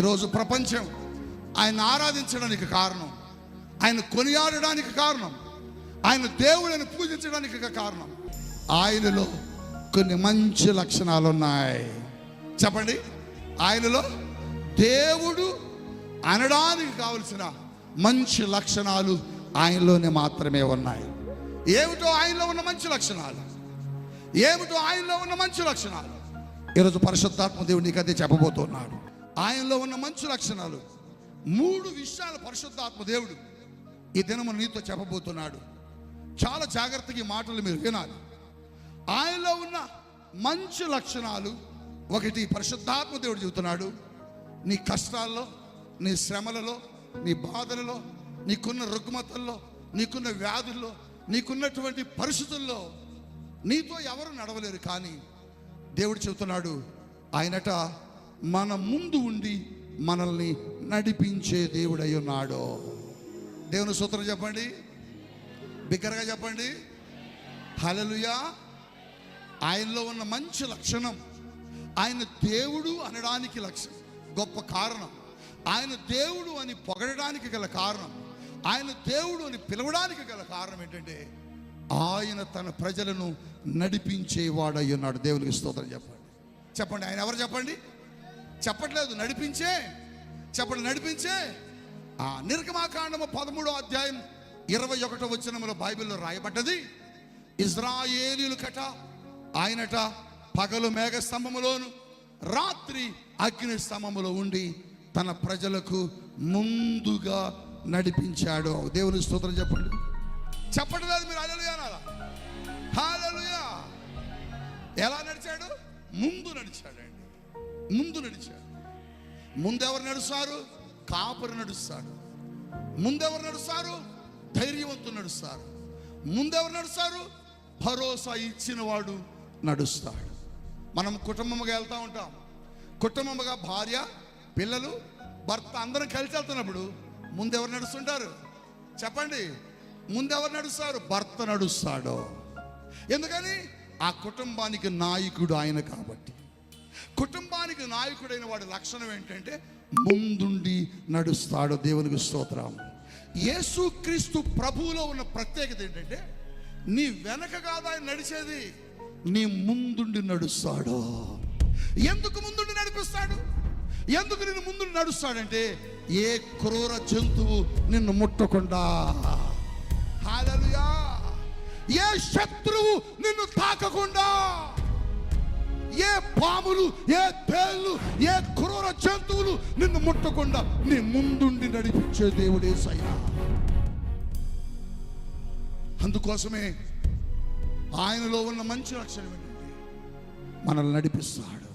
ఈరోజు ప్రపంచం ఆయన ఆరాధించడానికి కారణం. ఆయన కొనియాడడానికి కారణం. ఆయన దేవుడిని పూజించడానికి కారణం. ఆయనలో కొన్ని మంచి లక్షణాలు ఉన్నాయి చెప్పండి. ఆయనలో దేవుడు అనడానికి కావలసిన మంచి లక్షణాలు ఆయనలోనే మాత్రమే ఉన్నాయి. ఏమిటో ఆయనలో ఉన్న మంచి లక్షణాలు? ఏమిటో ఆయనలో ఉన్న మంచి లక్షణాలు? ఈరోజు పరిశుద్ధాత్మ దేవుడు నీకు అదే చెప్పబోతున్నాడు. ఆయనలో ఉన్న మంచి లక్షణాలు మూడు విషయాలు పరిశుద్ధాత్మ దేవుడు ఈ దినము నీతో చెప్పబోతున్నాడు. చాలా జాగ్రత్తగా ఈ మాటలు మీరు వినాలి. ఆయనలో ఉన్న మంచి లక్షణాలు ఒకటి పరిశుద్ధాత్మ దేవుడు చెబుతున్నాడు. నీ కష్టాల్లో నీ శ్రమలలో నీ బాధలలో నీకున్న రుగ్మతల్లో నీకున్న వ్యాధుల్లో నీకున్నటువంటి పరిస్థితుల్లో నీతో ఎవరు నడవలేరు కానీ దేవుడు చెబుతున్నాడు ఆయనట మన ముందు ఉండి మనల్ని నడిపించే దేవుడై ఉన్నాడు దేవుని సూత్రం చెప్పండి? బిగ్గరగా చెప్పండి? హలలుయా ఆయనలో ఉన్న మంచి లక్షణం ఆయన దేవుడు అనడానికి లక్ష గొప్ప కారణం. ఆయన దేవుడు అని పొగడడానికి గల కారణం ఆయన దేవుడు అని పిలవడానికి గల కారణం ఏంటంటే ఆయన తన ప్రజలను నడిపించేవాడై ఉన్నాడు దేవునికి స్తోత్రం చెప్పండి. చెప్పండి ఆయన ఎవరు చెప్పండి? చెప్పట్లేదు నడిపించే చెప్పడం నడిపించే. ఆ నిర్గమాకాండము పదమూడో అధ్యాయం ఇరవై ఒకటో వచ్చినములో బైబిల్లో రాయబడ్డది. ఇజ్రాయేలీలు కట ఆయనట పగలు మేఘ స్తంభములోను రాత్రి అగ్ని స్తంభములో ఉండి తన ప్రజలకు ముందుగా నడిపించాడు. దేవుని స్తోత్రం చెప్పండి. చెప్పండి లేదు మీరు హల్లెలూయా ఎలా నడిచాడు? ముందు నడిచాడు ముందు నడిచాడు. ముందెవరు నడుస్తారు? కాపరి నడుస్తాడు. ముందెవరు నడుస్తారు? ధైర్యవంతులు నడుస్తారు ముందెవరు నడుస్తారు? భరోసా ఇచ్చిన వాడు నడుస్తాడు. మనం కుటుంబముగా వెళ్తూ ఉంటాం. కుటుంబముగా భార్య పిల్లలు భర్త అందరం కలిసి వెళ్తున్నప్పుడు ముందెవరు నడుస్తుంటారు? చెప్పండి. ముందెవరు నడుస్తారు? భర్త నడుస్తాడు. ఎందుకని? ఆ కుటుంబానికి నాయకుడు ఆయన కాబట్టి. కుటుంబానికి నాయకుడైన వాడి లక్షణం ఏంటంటే ముందుండి నడుస్తాడు దేవునికి స్తోత్రం. యేసుక్రీస్తు ప్రభువులో ఉన్న ప్రత్యేకత ఏంటంటే నీ వెనక కాదు ఆయన నడిచేది నీ ముందుండి నడుస్తాడు. ఎందుకు ముందుండి నడిపిస్తాడు? ఎందుకు నిన్ను ముందుండి నడుస్తాడంటే ఏ క్రూర జంతువు నిన్ను ముట్టకుండా. హల్లెలూయా! ఏ శత్రువు నిన్ను తాకకుండా. ఏ పాములు ఏ తేళ్ళు ఏ క్రూర జంతువులు నిన్ను ముట్టకుండా నీ ముందుండి నడిపించే దేవుడే సయ్యా అందుకోసమే ఆయనలో ఉన్న మంచి లక్షణం ఏంటంటే మనల్ని నడిపిస్తాడు.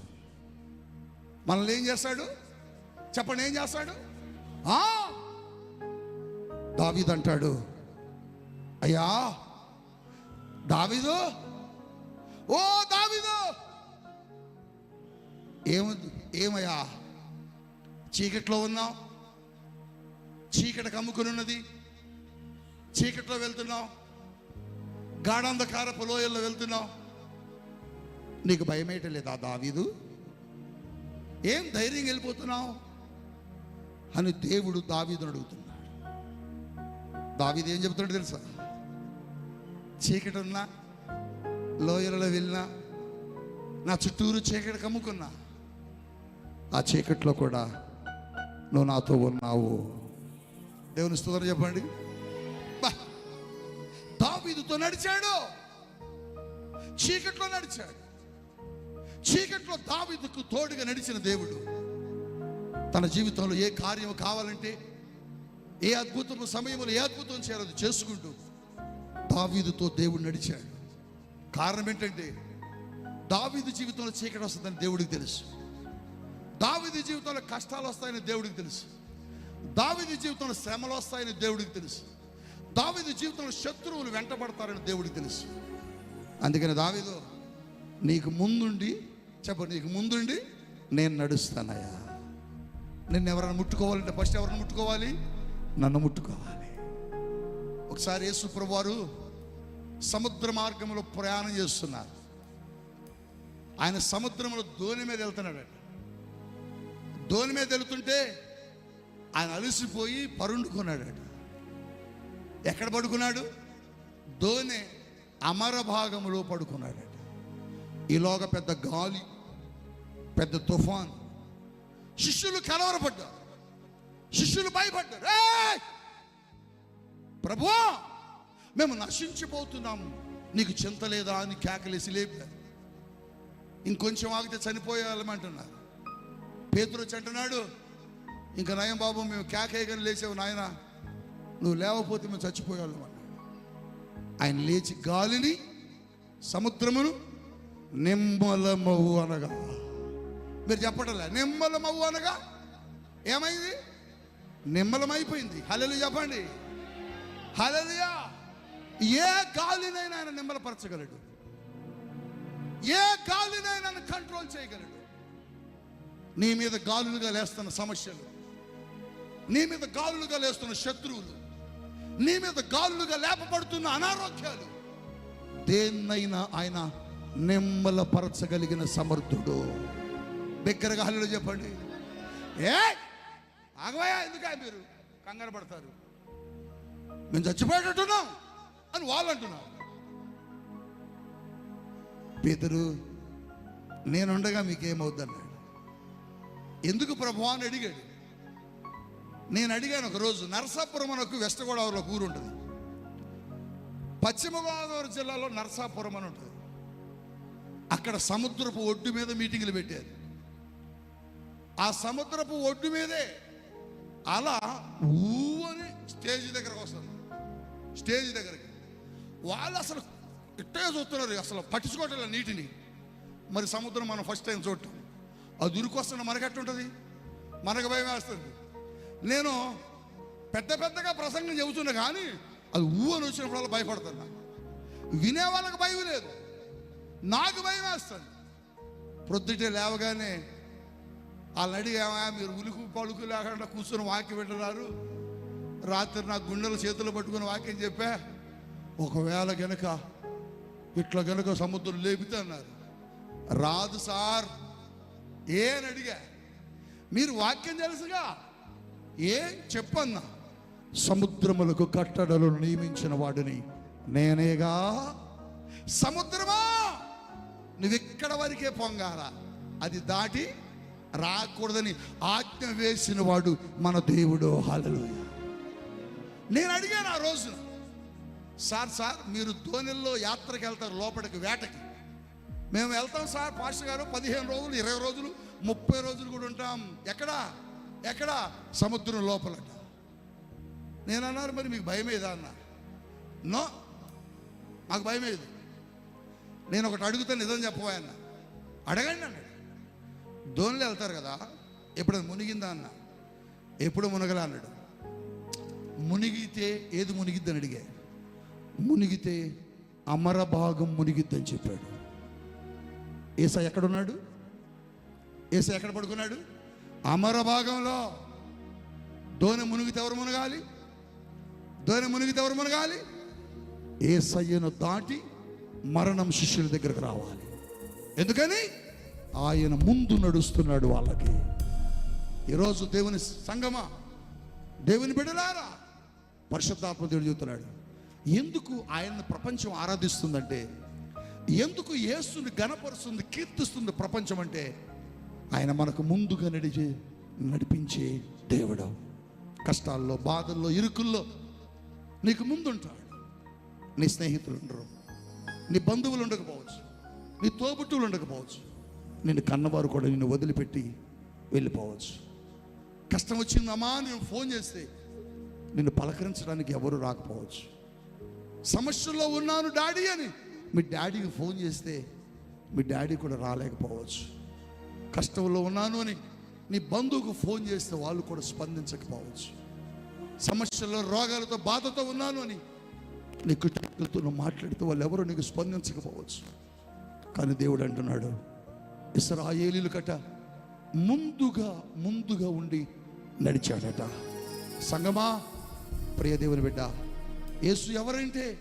మనల్ని ఏం చేస్తాడు? చెప్పండి ఏం చేస్తాడు? ఆ? దావీద్ అంటాడు అయ్యా దావీదు ఓ దావీదు ఏమ ఏమయ్యా? చీకట్లో ఉన్నావు? చీకటి కమ్ముకుని ఉన్నది? చీకట్లో వెళ్తున్నావు? గాఢాంధకారపు లోయల్లో వెళ్తున్నావు? నీకు భయమేట లేదా దావీదు? ఏం ధైర్యం వెళ్ళిపోతున్నావు? అని దేవుడు దావీదును అడుగుతున్నాడు. దావీదు ఏం చెబుతున్నాడు తెలుసా? చీకటి ఉన్నా లోయలలో వెళ్ళినా నా చుట్టూరు చీకటి కమ్ముకున్నా ఆ చీకట్లో కూడా నువ్వు నాతో ఉన్నావు. దేవుని స్తోత్రం చెప్పండి. దావీదుతో నడిచాడు. చీకట్లో నడిచాడు. చీకట్లో దావీదుకు తోడుగా నడిచిన దేవుడు తన జీవితంలో ఏ కార్యం కావాలంటే ఏ అద్భుతం సమయంలో ఏ అద్భుతం చేయాలి చేసుకుంటూ దావీదుతో దేవుడు నడిచాడు. కారణం ఏంటంటే దావీదు జీవితంలో చీకటి వస్తుందని దేవుడికి తెలుసు. దావిది జీవితంలో కష్టాలు వస్తాయని దేవుడికి తెలుసు. దావిది జీవితంలో శ్రమలు వస్తాయని దేవుడికి తెలుసు. దావిది జీవితంలో శత్రువులు వెంటబడతారని దేవుడికి తెలుసు. అందుకని దావిదు నీకు ముందుండి చెప్ప నీకు ముందుండి నేను నడుస్తానయ్యా. నేను ఎవరైనా ముట్టుకోవాలంటే ఫస్ట్ ఎవరిని ముట్టుకోవాలి? నన్ను ముట్టుకోవాలి. ఒకసారి యేసుప్రభు వారు సముద్ర మార్గంలో ప్రయాణం చేస్తున్నారు. ఆయన సముద్రంలో దోణి మీద వెళ్తున్నాడు ధోని మీద వెళుతుంటే ఆయన అలసిపోయి పరుండుకున్నాడట. ఎక్కడ పడుకున్నాడు? ధోని అమర భాగంలో పడుకున్నాడట. ఈలోగ పెద్ద గాలి పెద్ద తుఫాన్. శిష్యులు కలవరపడ్డారు. శిష్యులు భయపడ్డారు. ప్రభు మేము నశించిపోతున్నాము. నీకు చింత లేదా? అని కేకలేసి లేపారు. ఇంకొంచెం ఆగితే చనిపోయాలమంటున్నారు పేతురు వచ్చి అంటున్నాడు ఇంకా నయం బాబు మేము కేకేయగానే లేచావు నాయన నువ్వు లేవపోతే మేము చచ్చిపోయేవాళ్ళం అన్నాడు. ఆయన లేచి గాలిని సముద్రమును నిమ్మలమవు అనగా. మీరు చెప్పటలే? నిమ్మలమవు అనగా? ఏమైంది? నిమ్మలమైపోయింది. హలలు చెప్పండి. హలలుయా ఏ గాలినైనా ఆయన నిమ్మలపరచగలడు. ఏ గాలినైనా కంట్రోల్ చేయగలడు. నీ మీద గాలులుగా లేస్తున్న సమస్యలు నీ మీద గాలులుగా లేస్తున్న శత్రువులు నీ మీద గాలులుగా లేపబడుతున్న అనారోగ్యాలు దేన్నైనా ఆయన నిమ్మలపరచగలిగిన సమర్థుడు. బిగ్గరగా హల్లులు చెప్పండి. ఏ? ఆగవయా ఎందుకా మీరు? కంగారు పడతారు. మేము చచ్చిపోయేటట్టున్నాం అని వాళ్ళు అంటున్నారు. పేదరు నేనుండగా మీకేమవుద్దన్నాడు ఎందుకు ప్రభు అని అడిగాడు. నేను అడిగాను ఒక రోజు నరసాపురం అనకు వెస్ట్ గోదావరిలో ఊరు ఉంటుంది. పశ్చిమ గోదావరి జిల్లాలో నరసాపురం అని ఉంటుంది. అక్కడ సముద్రపు ఒడ్డు మీద మీటింగ్లు పెట్టారు. ఆ సముద్రపు ఒడ్డు మీదే అలా ఊ అని స్టేజ్ దగ్గరకు వస్తుంది. స్టేజ్ దగ్గరికి. వాళ్ళు అసలు ఇట్టే చూస్తున్నారు అసలు పట్టించుకోవట్లేదు నీటిని. మరి సముద్రం మనం ఫస్ట్ టైం చూడటం. అది ఉరికొస్తున్న మనకెట్టుంటుంది మనకు భయం వేస్తుంది. నేను పెద్ద పెద్దగా ప్రసంగం చెబుతున్నా కానీ అది ఊ అని వచ్చినప్పుడు భయపడుతున్నా వినే వాళ్ళకి భయం లేదు. నాకు భయం వేస్తుంది. ప్రొద్దుటే లేవగానే వాళ్ళని అడిగామా మీరు ఉలుకు పలుకు లేకుండా కూర్చొని వాక్యం వింటున్నారు? రాత్రి నా గుండెలు చేతులు పట్టుకుని వాక్యం చెప్పా? ఒకవేళ గనక ఇట్లా గనక సముద్రం లేపితే అన్నారు. రాదు సార్ ఏ అని అడిగా? మీరు వాక్యం తెలుసుగా? ఏ చెప్పన్నా? సముద్రములకు కట్టడలు నియమించిన వాడిని నేనేగా? సముద్రమా? నువ్వెక్కడ వరకే పొంగారా అది దాటి రాకూడదని ఆజ్ఞ వేసిన వాడు మన దేవుడు. హల్లెలూయా. నేను అడిగాను ఆ రోజున సార్ సార్ మీరు ధోనిల్లో యాత్రకి వెళ్తారు లోపలికి వేటకి. మేము వెళ్తాం సార్ పాస్టర్ గారు పదిహేను రోజులు ఇరవై రోజులు ముప్పై రోజులు కూడా ఉంటాం. ఎక్కడా? ఎక్కడ? సముద్రం లోపలట. నేను అన్నారు మరి మీకు భయం ఏదా? అన్న. నో నాకు భయం ఏది? నేను ఒకటి అడుగుతా నిజం చెప్పబోయన్న అడగండి అన్నాడు. ధోనిలో వెళ్తారు కదా ఎప్పుడు మునిగిందా? అన్న. ఎప్పుడు మునగలా? అన్నాడు. మునిగితే ఏది మునిగిద్దని అడిగా. మునిగితే అమర భాగం మునిగిద్దని చెప్పాడు. ఏసా ఎక్కడున్నాడు? ఏసా ఎక్కడ పడుకున్నాడు? అమర భాగంలో. దోని మునిగితే ఎవరు మునగాలి? దోని మునిగితే ఎవరు మునగాలి? ఏసయ్యను దాటి మరణం శిష్యుల దగ్గరకు రావాలి. ఎందుకని? ఆయన ముందు నడుస్తున్నాడు వాళ్ళకి. ఈరోజు దేవుని సంగమా? దేవుని బిడలారా పరిశుద్ధాత్మ దేవుడు చెబుతున్నాడు. ఎందుకు ఆయన ప్రపంచం ఆరాధిస్తుందంటే ఎందుకు యేసుని గణపరుస్తుంది కీర్తిస్తుంది ప్రపంచం అంటే ఆయన మనకు ముందుగా నడిచే నడిపించే దేవుడు. కష్టాల్లో బాధల్లో ఇరుకుల్లో నీకు ముందుంటాడు. నీ స్నేహితులు ఉండరు. నీ బంధువులు ఉండకపోవచ్చు. నీ తోబుట్టువులు ఉండకపోవచ్చు. నిన్ను కన్నవారు కూడా నిన్ను వదిలిపెట్టి వెళ్ళిపోవచ్చు. కష్టం వచ్చిందమ్మా నేను ఫోన్ చేస్తే నిన్ను పలకరించడానికి ఎవరు రాకపోవచ్చు. సమస్యల్లో ఉన్నాను డాడీ అని మీ డాడీకి ఫోన్ చేస్తే మీ డాడీ కూడా రాలేకపోవచ్చు. కష్టంలో ఉన్నాను అని నీ బంధువుకు ఫోన్ చేస్తే వాళ్ళు కూడా స్పందించకపోవచ్చు. సమస్యల్లో రోగాలతో బాధతో ఉన్నాను అని నీ కుటుంబంతో నువ్వు మాట్లాడితే వాళ్ళు ఎవరు నీకు స్పందించకపోవచ్చు. కానీ దేవుడు అంటున్నాడు ఇస్రాయేలీలు కట ముందుగా ముందుగా ఉండి నడిచాడట. సంగమా ప్రియ దేవుని బిడ్డ యేసు ఎవరంటే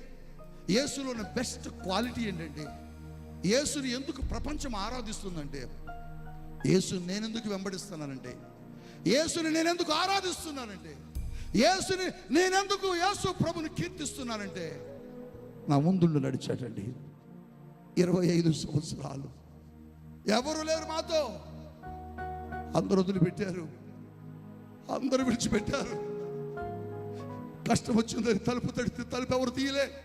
యేసులో ఉన్న బెస్ట్ క్వాలిటీ ఏంటంటే యేసుని ఎందుకు ప్రపంచం ఆరాధిస్తుందంటే యేసు నేనెందుకు వెంబడిస్తున్నానంటే యేసుని నేనెందుకు ఆరాధిస్తున్నానంటే యేసుని నేనెందుకు యేసు ప్రభుని కీర్తిస్తున్నానంటే నా ముందుండి నడిచాడండి ఇరవై ఐదు సంవత్సరాలు. ఎవరు లేరు మాతో? అందరూ వదిలిపెట్టారు. అందరూ విడిచిపెట్టారు. కష్టం వచ్చిందని తలుపు తడితే తలుపు ఎవరు తీయలే.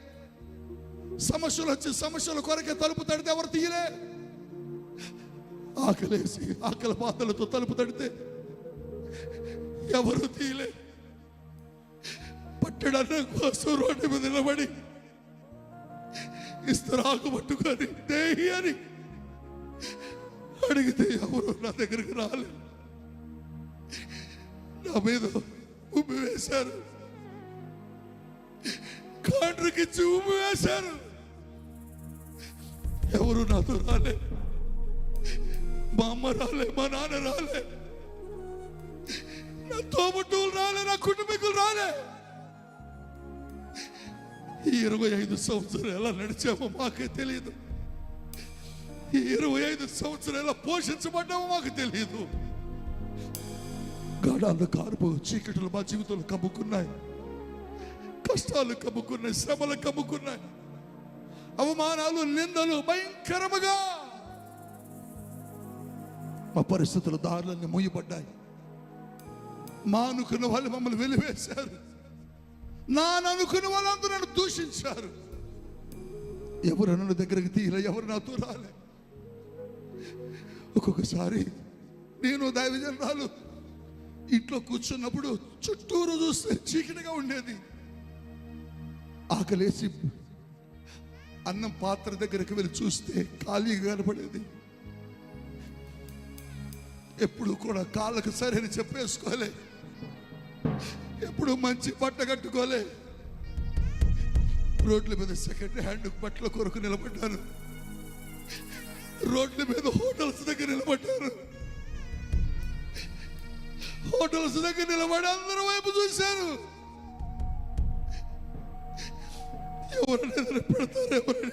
సమస్యలు వచ్చి సమస్యల కొరకే తలుపు తడితే ఎవరు తీయలే? ఆకలేసి ఆకలి బాధలతో తలుపు తడితే ఎవరు తీయలే? పట్టడన్న కోసం రోడ్డు మీద నిలబడి ఇస్తరాకు పట్టుకొని దేహి అని అడిగితే ఎవరు నా దగ్గరికి రాలేదు నా మీద ఉమ్మి వేశారు. కాండ్రకిచ్చి ఉమ్మి వేశారు. ఎవరు నాతో రాలే? మా అమ్మ రాలే మా నాన్న రాలే. నా తోబుట్టువులు రాలే నా కుటుంబీకులు రాలే. ఈ ఇరవై ఐదు సంవత్సరాలు ఎలా నడిచామో మాకే తెలియదు ఈ ఇరవై ఐదు సంవత్సరాలు ఎలా పోషించబడ్డామో మాకు తెలియదు గడాలు కారుపు చీకటిలు మా జీవితంలో కమ్ముకున్నాయి. కష్టాలు కమ్ముకున్నాయి శ్రమలు కమ్ముకున్నాయి. అవమానాలు నిందలు భయంకరముగా మా పరిస్థితులు దారులన్నీ మూయబడ్డాయి. మానుకున్న వాళ్ళు మమ్మల్ని వెలివేశారు. నాననుకున్న వాళ్ళందరూ నన్ను దూషించారు. ఎవరు నన్ను దగ్గరికి తీయలే ఎవరు నాతో రాలే. ఒక్కొక్కసారి నేను దైవజనరాలు. ఇంట్లో కూర్చున్నప్పుడు చుట్టూరు చూస్తే చీకటిగా ఉండేది. ఆకలేసి అన్నం పాత్ర దగ్గరికి వెళ్ళి చూస్తే ఖాళీగా కనపడేది. ఎప్పుడు కూడా కాళ్ళకు సరైన చెప్పేసుకోలే ఎప్పుడు మంచి బట్ట కట్టుకోలే. రోడ్ల మీద సెకండ్ హ్యాండ్ బట్టల కొరకు నిలబడ్డాను. రోడ్ల మీద హోటల్స్ దగ్గర నిలబడ్డాను. హోటల్స్ దగ్గర నిలబడి అందరి వైపు చూశాను. ఎవరైనా ఎదురు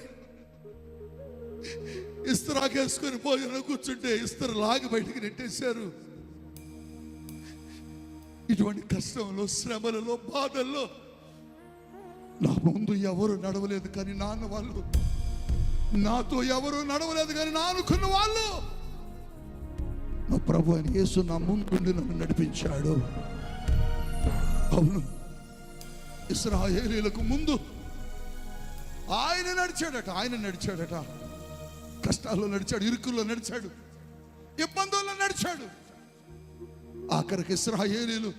ఇస్తరాకేసుకొని భోజనం కూర్చుంటే ఇస్తరు లాగి బయటికి నెట్టేశారు. ఇటువంటి కష్టంలో శ్రమలలో బాధల్లో నా ముందు ఎవరు నడవలేదు కానీ నాన్న వాళ్ళు నాతో ఎవరు నడవలేదు కానీ నా అనుకున్న వాళ్ళు నా ప్రభు అని యేసు నా ముందుండి నన్ను నడిపించాడు. అవును ఇస్రాయేలీలకు ముందు ఆయన నడిచాడట ఆయన నడిచాడట. కష్టాల్లో నడిచాడు ఇరుకుల్లో నడిచాడు ఇబ్బందుల్లో నడిచాడు. ఆఖరికి ఇస్రాయేలీలు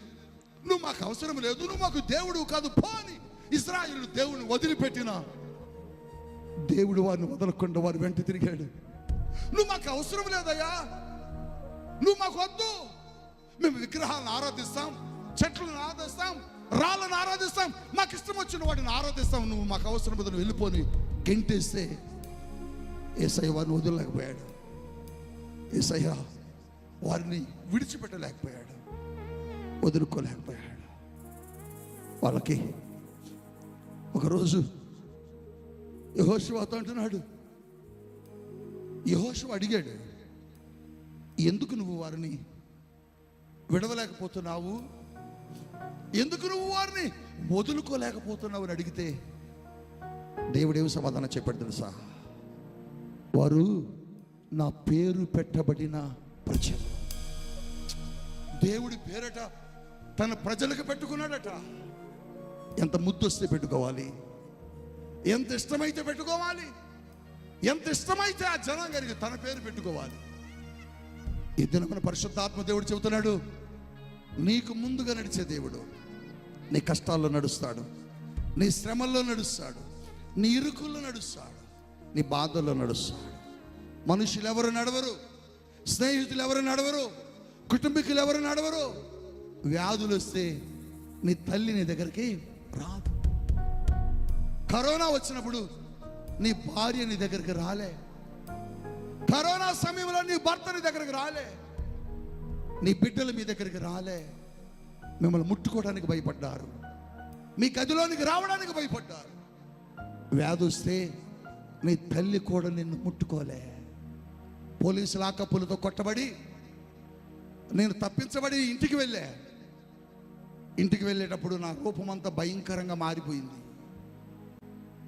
నువ్వు మాకు అవసరం లేదు నువ్వు మాకు దేవుడు కాదు పోని ఇస్రాయేలు దేవుడిని వదిలిపెట్టిన. దేవుడు వారిని వదలకుండా వారి వెంట తిరిగాడు. నువ్వు మాకు అవసరం లేదయ్యా నువ్వు మాకు వద్దు. మేము విగ్రహాలను ఆరాధిస్తాం చెట్లను ఆరాధిస్తాం రాళ్ళను ఆరాధిస్తాం. మాకు ఇష్టం వచ్చిన వాడిని ఆరాధిస్తాం. నువ్వు మాకు అవసరం లేదు నువ్వు వెళ్ళిపోని. గెంటేస్తే ఏసయ్య వారిని వదలలేకపోయాడు. ఏసయ్య వారిని విడిచిపెట్టలేకపోయాడు. వదులుకోలేకపోయాడు. వాళ్ళకి ఒకరోజు యహోశివాతో అంటున్నాడు యహోశివ అడిగాడు ఎందుకు నువ్వు వారిని విడవలేకపోతున్నావు? ఎందుకు నువ్వు వారిని వదులుకోలేకపోతున్నావు అని అడిగితే దేవుడేమి సమాధానం చెప్పాడు తెలుసా? వారు నా పేరు పెట్టబడిన ప్రజలు. దేవుడి పేరట తన ప్రజలకు పెట్టుకున్నాడట. ఎంత ముద్దొస్తే పెట్టుకోవాలి? ఎంత ఇష్టమైతే పెట్టుకోవాలి? ఎంత ఇష్టమైతే ఆ జనం కలిగి తన పేరు పెట్టుకోవాలి? ఈ దినమైన పరిశుద్ధాత్మ దేవుడు చెబుతున్నాడు నీకు ముందుగా నడిచే దేవుడు నీ కష్టాల్లో నడుస్తాడు నీ శ్రమల్లో నడుస్తాడు నీ ఇరుకుల్లో నడుస్తాడు నీ బాధల్లో నడుస్తాడు. మనుషులు ఎవరు నడవరు? స్నేహితులు ఎవరు నడవరు? కుటుంబీకులు ఎవరు నడవరు? వ్యాధులు వస్తే నీ తల్లి నీ దగ్గరికి రాదు. కరోనా వచ్చినప్పుడు నీ భార్య నీ దగ్గరికి రాలే. కరోనా సమయంలో నీ భర్త నీ దగ్గరికి రాలే. నీ బిడ్డలు మీ దగ్గరికి రాలే. మిమ్మల్ని ముట్టుకోవడానికి భయపడ్డారు. మీ గదిలోనికి రావడానికి భయపడ్డారు. వ్యాధి వస్తే నీ తల్లి కూడా నిన్ను ముట్టుకోలే. పోలీసు లాకప్పులతో కొట్టబడి నేను తప్పించబడి ఇంటికి వెళ్ళా. ఇంటికి వెళ్ళేటప్పుడు నా రూపం అంతా భయంకరంగా మారిపోయింది.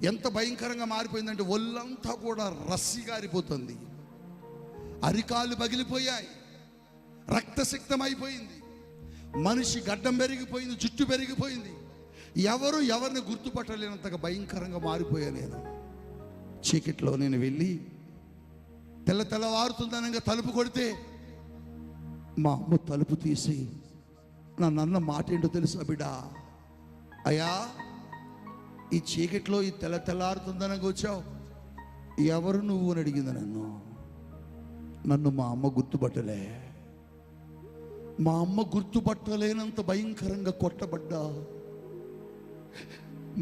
ఎంత భయంకరంగా మారిపోయిందంటే ఒళ్ళంతా కూడా రస్సి గారిపోతుంది. అరికాలు పగిలిపోయాయి. రక్తసిక్తం అయిపోయింది మనిషి గడ్డం పెరిగిపోయింది జుట్టు పెరిగిపోయింది. ఎవరు ఎవరిని గుర్తుపట్టలేనంతగా భయంకరంగా మారిపోయా నేను. చీకట్లో నేను వెళ్ళి తెల్ల తెల్లవారుతుందనగా తలుపు కొడితే మా అమ్మ తలుపు తీసి నా నన్న మాట ఏంటో తెలుసా బిడ్డ అయ్యా ఈ చీకట్లో ఈ తెల్ల తెల్లారుతుందనగా వచ్చావు. ఎవరు నువ్వు అని అడిగింది నన్ను. నన్ను మా అమ్మ గుర్తుపట్టలే. మా అమ్మ గుర్తుపట్టలేనంత భయంకరంగా కొట్టబడ్డా.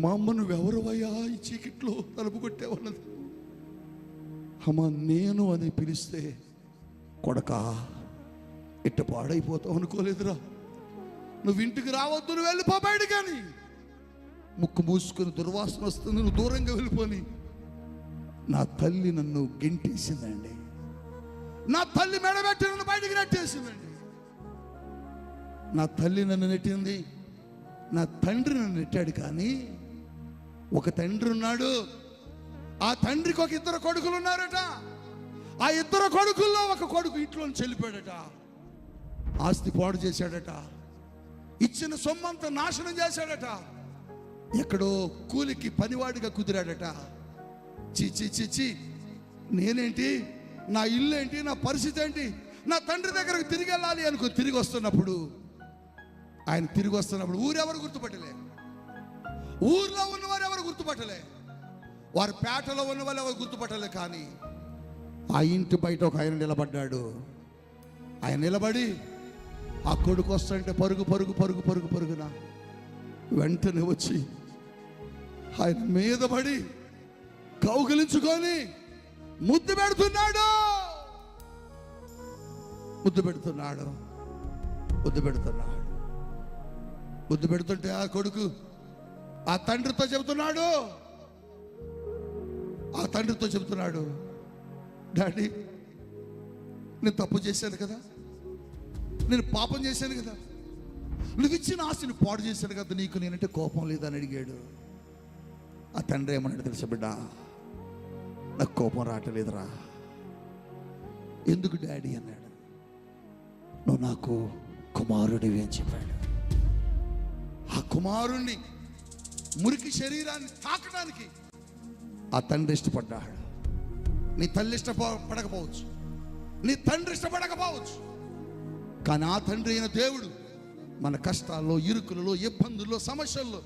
మా అమ్మ నువ్వెవరువయ్యా? ఈ చీకట్లో తలుపు కొట్టేవన్నది అమ్మ నేను అని పిలిస్తే కొడక ఇట్ట పాడైపోతావు అనుకోలేదురా. నువ్వు ఇంటికి రావద్దు నువ్వు వెళ్ళిపోబాడు కానీ ముక్కు మూసుకొని దుర్వాసన వస్తుంది నువ్వు దూరంగా వెళ్ళిపోని నా తల్లి నన్ను గెంటేసిందండి. నా తల్లి మెడబెట్టి నన్ను బయటికి నెట్టేసిందండి. నా తల్లి నన్ను నెట్టింది. నా తండ్రి నన్ను నెట్టాడు కానీ ఒక తండ్రి ఉన్నాడు. ఆ తండ్రికి ఒక ఇద్దరు కొడుకులు ఉన్నారట. ఆ ఇద్దరు కొడుకుల్లో ఒక కొడుకు ఇంట్లో చెల్లిపోయాడట ఆస్తి పాడు చేశాడట. ఇచ్చిన సొమ్మంతా నాశనం చేశాడట. ఎక్కడో కూలికి పనివాడిగా కుదిరాడట. చిచి చిచి నేనేంటి? నా ఇల్లు ఏంటి నా పరిస్థితి ఏంటి? నా తండ్రి దగ్గరకు తిరిగి వెళ్ళాలి అనుకో తిరిగి వస్తున్నప్పుడు ఆయన తిరిగి వస్తున్నప్పుడు ఊరెవరు గుర్తుపట్టలే. ఊర్లో ఉన్నవారు ఎవరు గుర్తుపట్టలే. వారి పేటలో ఉన్న వాళ్ళు ఎవరు గుర్తుపట్టలే కానీ ఆ ఇంటి బయట ఒక ఆయన నిలబడ్డాడు. ఆయన నిలబడి ఆ కొడుకు వస్తుంటే పరుగు పరుగు పరుగు పరుగు పరుగున? వెంటనే వచ్చి ఆయన మీద పడి కౌగిలించుకొని ముద్దు పెడుతున్నాడు. ముద్దు పెడుతున్నాడు. ముద్దు పెడుతున్నాడు. ముద్దు పెడుతుంటే ఆ కొడుకు ఆ తండ్రితో చెబుతున్నాడు. ఆ తండ్రితో చెబుతున్నాడు. డాడీ నేను తప్పు చేశాను కదా. నేను పాపం చేశాను కదా. నువ్వు ఇచ్చిన ఆస్తిని పాడు చేశాను కదా. నీకు నేనంటే కోపం లేదని అడిగాడు. ఆ తండ్రి ఏమన్నాడు తెలుసా బిడ్డ? నాకు కోపం రావట్లేదురా. ఎందుకు డాడీ? అన్నాడు. నువ్వు నాకు కుమారుడివి అని చెప్పాడు. ఆ కుమారుణ్ణి మురికి శరీరాన్ని తాకడానికి ఆ తండ్రి ఇష్టపడ్డాడు. నీ తల్లి ఇష్టపడకపోవచ్చు. నీ తండ్రి ఇష్టపడకపోవచ్చు. కానీ ఆ తండ్రి అయిన దేవుడు మన కష్టాల్లో ఇరుకులలో ఇబ్బందుల్లో సమస్యల్లో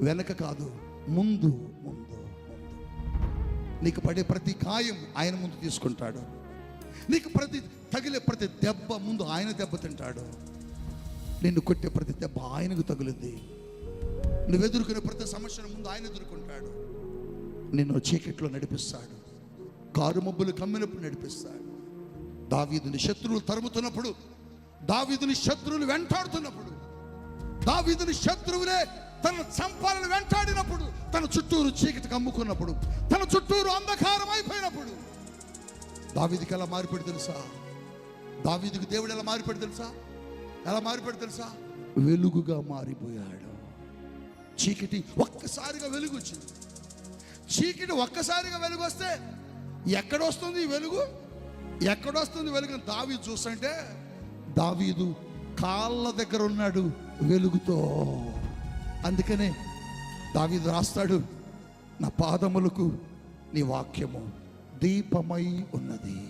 వెనక కాదు ముందు ముందు ముందు. నీకు పడే ప్రతి గాయం ఆయన ముందు తీసుకుంటాడు. నీకు ప్రతి తగిలే ప్రతి దెబ్బ ముందు ఆయన దెబ్బ తింటాడు. నిన్ను కొట్టే ప్రతి దెబ్బ ఆయనకు తగులుద్ది నువ్వు ఎదుర్కొనే ప్రతి సమస్యను ముందు ఆయన ఎదుర్కొంటాడు. నిన్ను చీకట్లో నడిపిస్తాడు. కారు మబ్బులు కమ్మినప్పుడు నడిపిస్తాడు. దావీదుని శత్రువులు తరుముతున్నప్పుడు దావీదుని శత్రువులు వెంటాడుతున్నప్పుడు దావీదుని శత్రువులే తన చంపాలను వెంటాడినప్పుడు తన చుట్టూరు చీకటి కమ్ముకున్నప్పుడు తన చుట్టూరు అంధకారం అయిపోయినప్పుడు. దావీదికి ఎలా మారిపడి తెలుసా? దావీదికి దేవుడు ఎలా మారిపడి తెలుసా? ఎలా మారిపడి తెలుసా? వెలుగుగా మారిపోయాడు. చీకటి ఒక్కసారిగా వెలుగు వచ్చింది. చీకటి ఒక్కసారిగా వెలుగు వస్తే ఎక్కడొస్తుంది ఈ వెలుగు? ఎక్కడొస్తుంది వెలుగు? దావీ దావీదు చూస్తుంటే దావీదు కాళ్ళ దగ్గర ఉన్నాడు వెలుగుతో. అందుకనే దావీదు రాస్తాడు నా పాదములకు నీ వాక్యము దీపమై ఉన్నది.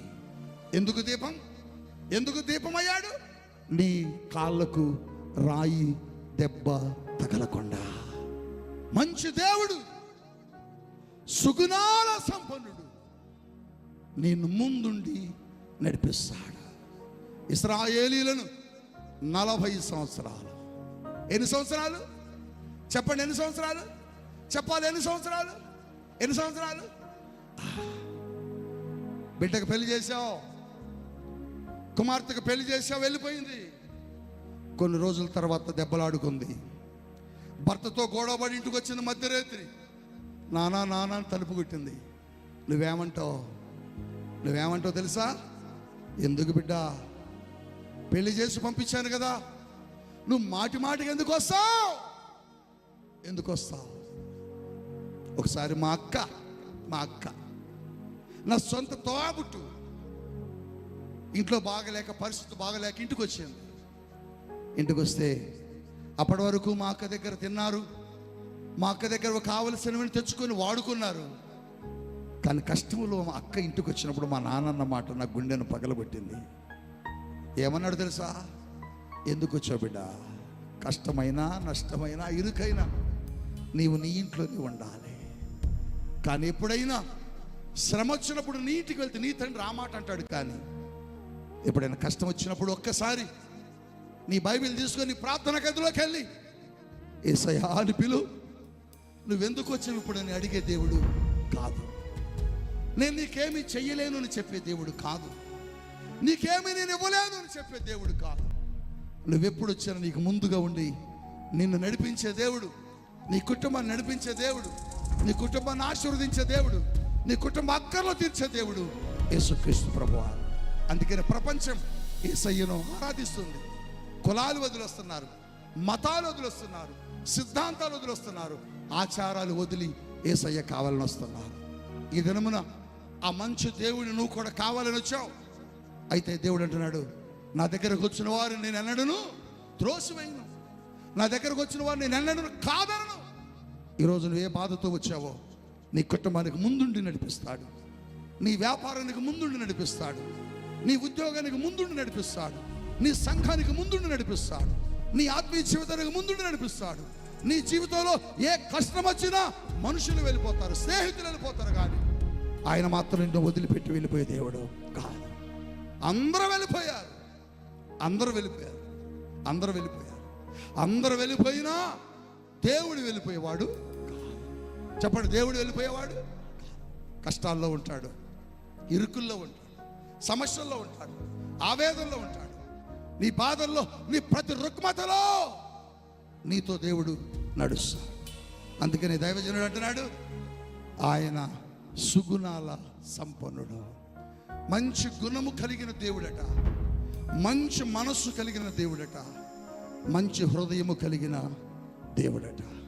ఎందుకు దీపం? ఎందుకు దీపమయ్యాడు? నీ కాళ్ళకు రాయి దెబ్బ తగలకుండా. మంచి దేవుడు సుగుణాల సంపన్నుడు నేను ముందుండి నడిపిస్తాడు. ఇస్రాయేలీలను నలభై సంవత్సరాలు. ఎన్ని సంవత్సరాలు? చెప్పండి ఎన్ని సంవత్సరాలు? చెప్పాలి ఎన్ని సంవత్సరాలు? ఎన్ని సంవత్సరాలు? బిడ్డకు పెళ్ళి చేశావు. కుమార్తెకు పెళ్ళి చేసా వెళ్ళిపోయింది. కొన్ని రోజుల తర్వాత దెబ్బలాడుకుంది. భర్తతో గొడవపడి ఇంటికి వచ్చింది మధ్యరాత్రి. నానా నానా తలుపు కొట్టింది. నువ్వేమంటావు? నువ్వేమంటావు తెలుసా? ఎందుకు బిడ్డ? పెళ్ళి చేసి పంపించాను కదా. నువ్వు మాటి మాటికి ఎందుకు వస్తావు? ఎందుకు వస్తావు? ఒకసారి మా అక్క మా అక్క. నా సొంత తోబుట్టు ఇంట్లో బాగలేక పరిస్థితి బాగలేక ఇంటికి వచ్చింది ఇంటికి వస్తే అప్పటి వరకు మా అక్క దగ్గర తిన్నారు. మా అక్క దగ్గర కావలసినవి తెచ్చుకొని వాడుకున్నారు. కానీ కష్టంలో మా అక్క ఇంటికి వచ్చినప్పుడు మా నాన్నన్న మాట నా గుండెను పగలగొట్టింది. ఏమన్నాడు తెలుసా? ఎందుకు వచ్చావు బిడ్డ? కష్టమైనా నష్టమైనా ఇరుకైనా నీవు నీ ఇంట్లోనే ఉండాలి. కానీ ఎప్పుడైనా శ్రమ వచ్చినప్పుడు నీ ఇంటికి వెళ్తే నీ తండ్రి ఆ మాట అంటాడు కానీ ఎప్పుడైనా కష్టం వచ్చినప్పుడు ఒక్కసారి నీ బైబిల్ తీసుకొని ప్రార్థన గదిలోకి వెళ్ళి ఏసయా అని పిలు నువ్వెందుకు వచ్చావు ఇప్పుడు? అని అడిగే దేవుడు కాదు. నేను నీకేమి చెయ్యలేను అని చెప్పే దేవుడు కాదు. నీకేమి నేను ఇవ్వలేను అని చెప్పే దేవుడు కాదు. నువ్వెప్పుడు వచ్చినా నీకు ముందుగా ఉండి నిన్ను నడిపించే దేవుడు నీ కుటుంబాన్ని నడిపించే దేవుడు నీ కుటుంబాన్ని ఆశీర్వదించే దేవుడు నీ కుటుంబ అక్కర్లు తీర్చే దేవుడు యేసుక్రీస్తు ప్రభువారు అందుకని ప్రపంచం ఏసయ్యను ఆరాధిస్తుంది. కులాలు వదిలేస్తున్నారు మతాలు వదిలేస్తున్నారు సిద్ధాంతాలు వదిలేస్తున్నారు ఆచారాలు వదిలి ఏసయ్య కావాలని వస్తున్నారు. ఈ దినమున ఆ మంచి దేవుడిని నువ్వు కూడా కావాలని వచ్చావు. అయితే దేవుడు అంటున్నాడు నా దగ్గరకు వచ్చిన వారు నేను ఎన్నడను త్రోసివేయను. నా దగ్గరకు వచ్చిన వారు నేను ఎన్నడను కాదనను. ఈరోజు నువ్వు ఏ బాధతో వచ్చావో నీ కుటుంబానికి ముందుండి నడిపిస్తాడు. నీ వ్యాపారానికి ముందుండి నడిపిస్తాడు. నీ ఉద్యోగానికి ముందుండి నడిపిస్తాడు. నీ సంఘానికి ముందుండి నడిపిస్తాడు. నీ ఆత్మీయ జీవితానికి ముందుండి నడిపిస్తాడు. నీ జీవితంలో ఏ కష్టం వచ్చినా మనుషులు వెళ్ళిపోతారు స్నేహితులు వెళ్ళిపోతారు కానీ ఆయన మాత్రం నిన్ను వదిలిపెట్టి వెళ్ళిపోయే దేవుడు కాదు. అందరూ వెళ్ళిపోయారు. అందరూ వెళ్ళిపోయారు. అందరూ వెళ్ళిపోయారు. అందరూ వెళ్ళిపోయినా దేవుడు వెళ్ళిపోయేవాడు చెప్పండి దేవుడు వెళ్ళిపోయేవాడు కష్టాల్లో ఉంటాడు ఇరుకుల్లో ఉంటాడు. సమస్యల్లో ఉంటాడు ఆవేదనలో ఉంటాడు. నీ బాధల్లో నీ ప్రతి రుగ్మతలో నీతో దేవుడు నడుస్తాడు. అందుకని దైవజనుడు అంటున్నాడు ఆయన సుగుణాల సంపన్నుడు. మంచి గుణము కలిగిన దేవుడట మంచి మనస్సు కలిగిన దేవుడట మంచి హృదయము కలిగిన దేవుడట.